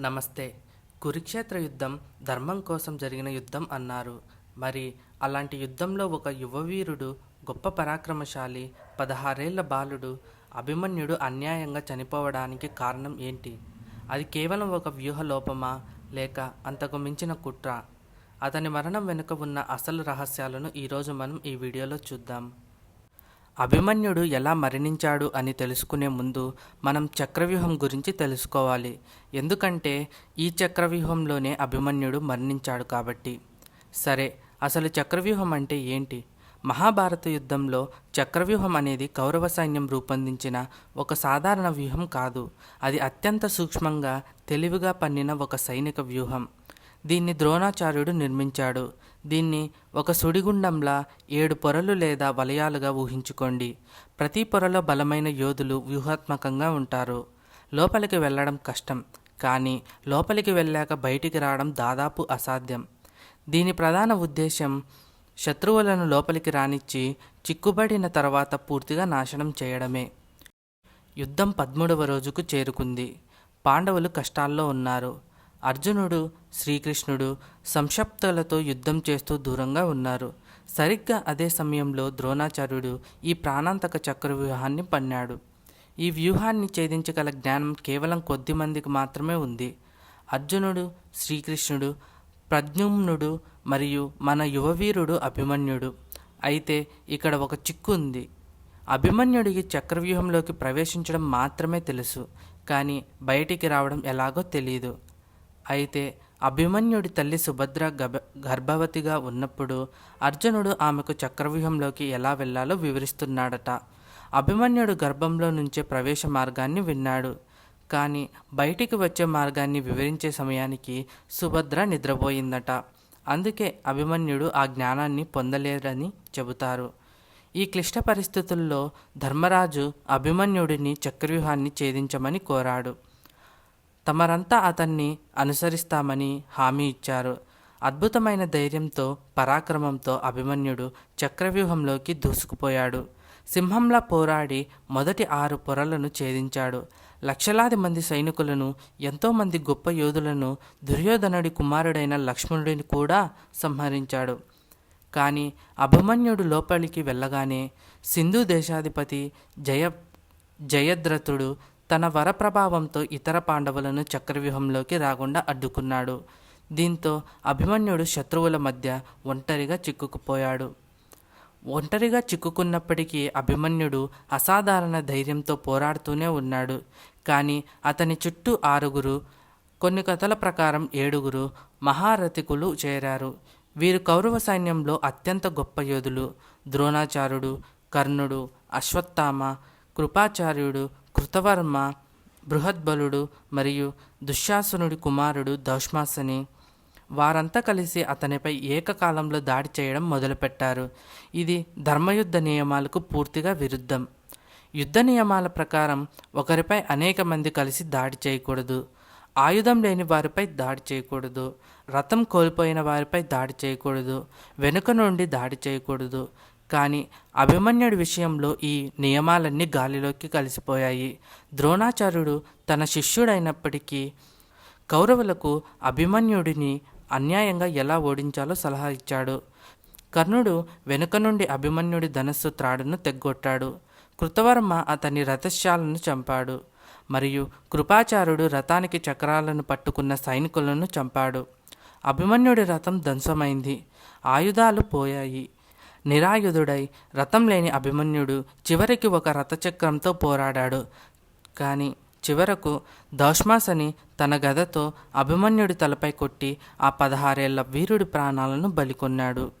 నమస్తే. కురుక్షేత్ర యుద్ధం ధర్మం కోసం జరిగిన యుద్ధం అన్నారు. మరి అలాంటి యుద్ధంలో ఒక యువవీరుడు గొప్ప పరాక్రమశాలి పదహారేళ్ళ బాలుడు అభిమన్యుడు అన్యాయంగా చనిపోవడానికి కారణం ఏంటి? అది కేవలం ఒక వ్యూహలోపమా? లేక అంతకు మించిన కుట్ర? అతని మరణం వెనుక ఉన్న అసలు రహస్యాలను ఈరోజు మనం ఈ వీడియోలో చూద్దాం. అభిమన్యుడు ఎలా మరణించాడు అని తెలుసుకునే ముందు మనం చక్రవ్యూహం గురించి తెలుసుకోవాలి. ఎందుకంటే ఈ చక్రవ్యూహంలోనే అభిమన్యుడు మరణించాడు కాబట్టి. సరే అసలు చక్రవ్యూహం అంటే ఏంటి? మహాభారత యుద్ధంలో చక్రవ్యూహం అనేది కౌరవ సైన్యం రూపొందించిన ఒక సాధారణ వ్యూహం కాదు. అది అత్యంత సూక్ష్మంగా తెలివిగా పన్నిన ఒక సైనిక వ్యూహం. దీన్ని ద్రోణాచార్యుడు నిర్మించాడు. దీన్ని ఒక సుడిగుండంలా ఏడు పొరలు లేదా వలయాలుగా ఊహించుకోండి. ప్రతి పొరలో బలమైన యోధులు వ్యూహాత్మకంగా ఉంటారు. లోపలికి వెళ్ళడం కష్టం కానీ లోపలికి వెళ్ళాక బయటికి రావడం దాదాపు అసాధ్యం. దీని ప్రధాన ఉద్దేశం శత్రువులను లోపలికి రానిచ్చి చిక్కుబడిన తర్వాత పూర్తిగా నాశనం చేయడమే. యుద్ధం పదమూడవ రోజుకు చేరుకుంది. పాండవులు కష్టాల్లో ఉన్నారు. అర్జునుడు శ్రీకృష్ణుడు సంక్షప్తలతో యుద్ధం చేస్తూ దూరంగా ఉన్నారు. సరిగ్గా అదే సమయంలో ద్రోణాచార్యుడు ఈ ప్రాణాంతక చక్రవ్యూహాన్ని పన్నాడు. ఈ వ్యూహాన్ని ఛేదించగల జ్ఞానం కేవలం కొద్ది మందికి మాత్రమే ఉంది. అర్జునుడు శ్రీకృష్ణుడు ప్రజ్ఞుమ్నుడు మరియు మన యువవీరుడు అభిమన్యుడు. అయితే ఇక్కడ ఒక చిక్కు ఉంది. అభిమన్యుడికి చక్రవ్యూహంలోకి ప్రవేశించడం మాత్రమే తెలుసు కానీ బయటికి రావడం ఎలాగో తెలియదు అయితే అభిమన్యుడి తల్లి సుభద్ర గభ గర్భవతిగా ఉన్నప్పుడు అర్జునుడు ఆమెకు చక్రవ్యూహంలోకి ఎలా వెళ్ళాలో వివరిస్తున్నాడట. అభిమన్యుడు గర్భంలో నుంచే ప్రవేశ మార్గాన్ని విన్నాడు. కానీ బయటికి వచ్చే మార్గాన్ని వివరించే సమయానికి సుభద్ర నిద్రపోయిందట. అందుకే అభిమన్యుడు ఆ జ్ఞానాన్ని పొందలేరని చెబుతారు. ఈ క్లిష్ట పరిస్థితుల్లో ధర్మరాజు అభిమన్యుడిని చక్రవ్యూహాన్ని ఛేదించమని కోరాడు. తమరంతా అతన్ని అనుసరిస్తామని హామీ ఇచ్చారు. అద్భుతమైన ధైర్యంతో పరాక్రమంతో అభిమన్యుడు చక్రవ్యూహంలోకి దూసుకుపోయాడు. సింహంలా పోరాడి మొదటి ఆరు పొరలను ఛేదించాడు. లక్షలాది మంది సైనికులను ఎంతోమంది గొప్ప యోధులను దుర్యోధనుడి కుమారుడైన లక్ష్మణుడిని కూడా సంహరించాడు. కానీ అభిమన్యుడు లోపలికి వెళ్ళగానే సింధు దేశాధిపతి జయ జయద్రథుడు తన వరప్రభావంతో ఇతర పాండవులను చక్రవ్యూహంలోకి రాకుండా అడ్డుకున్నాడు. దీంతో అభిమన్యుడు శత్రువుల మధ్య ఒంటరిగా చిక్కుకుపోయాడు. ఒంటరిగా చిక్కుకున్నప్పటికీ అభిమన్యుడు అసాధారణ ధైర్యంతో పోరాడుతూనే ఉన్నాడు. కానీ అతని చుట్టూ ఆరుగురు కొన్ని కథల ప్రకారం ఏడుగురు మహారథికులు చేరారు. వీరు కౌరవ సైన్యంలో అత్యంత గొప్ప యోధులు. ద్రోణాచార్యుడు కర్ణుడు అశ్వత్థామ కృపాచార్యుడు కృతవర్మ బృహద్బలుడు మరియు దుశ్శాసనుడి కుమారుడు దౌష్మాసని వారంతా కలిసి అతనిపై ఏకకాలంలో దాడి చేయడం మొదలుపెట్టారు. ఇది ధర్మయుద్ధ నియమాలకు పూర్తిగా విరుద్ధం. యుద్ధ నియమాల ప్రకారం ఒకరిపై అనేక మంది కలిసి దాడి చేయకూడదు. ఆయుధం లేని వారిపై దాడి చేయకూడదు. రథం కోల్పోయిన వారిపై దాడి చేయకూడదు. వెనుక నుండి దాడి చేయకూడదు. కానీ అభిమన్యుడి విషయంలో ఈ నియమాలన్నీ గాలిలోకి కలిసిపోయాయి. ద్రోణాచార్యుడు తన శిష్యుడైనప్పటికీ కౌరవులకు అభిమన్యుడిని అన్యాయంగా ఎలా ఓడించాలో సలహా ఇచ్చాడు. కర్ణుడు వెనుక నుండి అభిమన్యుడి ధనస్సు త్రాడును తెగ్గొట్టాడు. కృతవర్మ అతని రథశాలను చంపాడు. మరియు కృపాచారుడు రథానికి చక్రాలను పట్టుకున్న సైనికులను చంపాడు. అభిమన్యుడి రథం ధ్వంసమైంది. ఆయుధాలు పోయాయి. నిరాయుధుడై రథం లేని అభిమన్యుడు చివరికి ఒక రథచక్రంతో పోరాడాడు. కానీ చివరకు దౌష్మాసని తన గదతో అభిమన్యుడి తలపై కొట్టి ఆ పదహారేళ్ళ వీరుడి ప్రాణాలను బలికొన్నాడు.